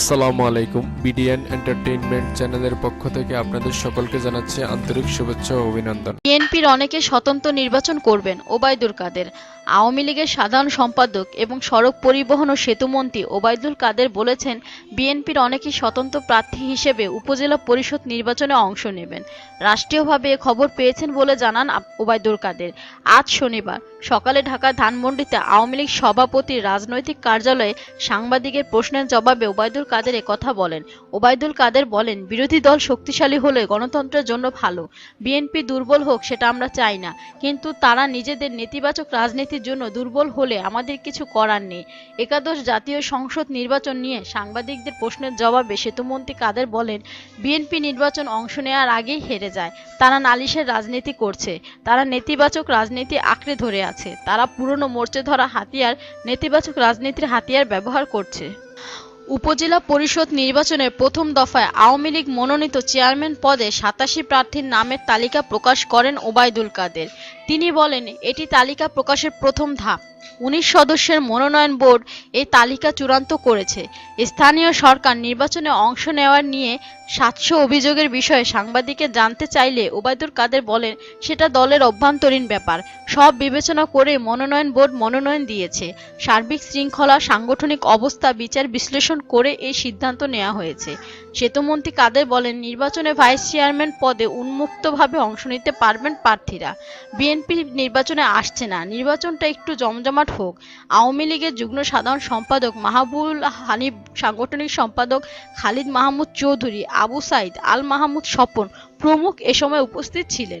আসসালামু আলাইকুম। BDN entertainment চ্যানেলের পক্ষ থেকে আপনাদের সকলকে জানাচ্ছি আন্তরিক শুভেচ্ছা ও অভিনন্দন। বিএনপির অনেকে স্বতন্ত্র নির্বাচন করবেন, ওবায়দুল কাদের। আওয়ামী লীগের সাধারণ সম্পাদক এবং সড়ক পরিবহন ও সেতুমন্ত্রী ওবায়দুল কাদের বলেছেন, বিএনপির অনেকেই স্বতন্ত্র প্রার্থী হিসেবে উপজেলা পরিষদ নির্বাচনে অংশ নেবেন। রাষ্ট্রীয়ভাবে এ খবর পেয়েছেন বলে জানান ওবায়দুল কাদের। আজ শনিবার সকালে ঢাকার ধানমন্ডিতে আওয়ামী লীগ সভাপতির রাজনৈতিক কার্যালয়ে সাংবাদিকের প্রশ্নের জবাবে ওবায়দুল কাদের কথা বলেন। ওবায়দুল কাদের বলেন, বিরোধী দল শক্তিশালী হলে গণতন্ত্রের জন্য ভালো। বিএনপি দুর্বল হোক, সেটা আমরা চাই না। কিন্তু তারা নিজেদের নেতিবাচক রাজনীতির জন্য দুর্বল হলে আমাদের কিছু করার নেই। একাদশ জাতীয় সংসদ নির্বাচন নিয়ে সাংবাদিকদের প্রশ্নের জবাবে সেতুমন্ত্রী কাদের বলেন, বিএনপি নির্বাচন অংশ নেওয়ার আগেই হেরে যায়। তারা নালিশের রাজনীতি করছে। তারা নেতিবাচক রাজনীতি আঁকড়ে ধরে আছে। তারা পুরনো মোর্চে ধরা হাতিয়ার নেতিবাচক রাজনীতির হাতিয়ার ব্যবহার করছে। উপজেলা পরিষদ নির্বাচনের প্রথম দফায় আওয়ামী লীগ মনোনীত চেয়ারম্যান পদে সাতাশি প্রার্থীর নামের তালিকা প্রকাশ করেন ওবায়দুল কাদের। তিনি বলেন, এটি তালিকা প্রকাশের প্রথম ধাপ। উনিশ সদস্যের মনোনয়ন বোর্ড এই তালিকা চূড়ান্ত করেছে। স্থানীয় সরকার নির্বাচনে অংশ নেওয়ার নিয়ে সাতশো অভিযোগের বিষয়ে সাংবাদিকের জানতে চাইলে ওবায়দুল কাদের বলেন, সেটা দলের অভ্যন্তরীণ ব্যাপার। সব বিবেচনা করে মনোনয়ন বোর্ড মনোনয়ন দিয়েছে। সার্বিক শৃঙ্খলা, সাংগঠনিক অবস্থা, বিচার বিশ্লেষণ করে এই সিদ্ধান্ত নেওয়া হয়েছে। সেতুমন্ত্রী কাদের বলেন, নির্বাচনে ভাইস চেয়ারম্যান পদে উন্মুক্তভাবে অংশ নিতে পারবেন প্রার্থীরা। বিএনপি নির্বাচনে আসছে না। নির্বাচনটা একটু জমজমাট হোক। আওয়ামী লীগের যুগ্ম সাধারণ সম্পাদক মাহবুল হানিফ, সাংগঠনিক সম্পাদক খালিদ মাহমুদ চৌধুরী, আবু সাইদ আল মাহমুদ স্বপন প্রমুখ এ সময় উপস্থিত ছিলেন।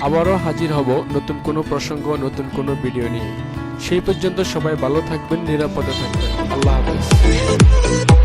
আবারও হাজির হব নতুন কোনো প্রসঙ্গ, নতুন কোনো ভিডিও নিয়ে। সেই পর্যন্ত সবাই ভালো থাকবেন, নিরাপদে থাকবেন। আল্লাহ হাফেজ।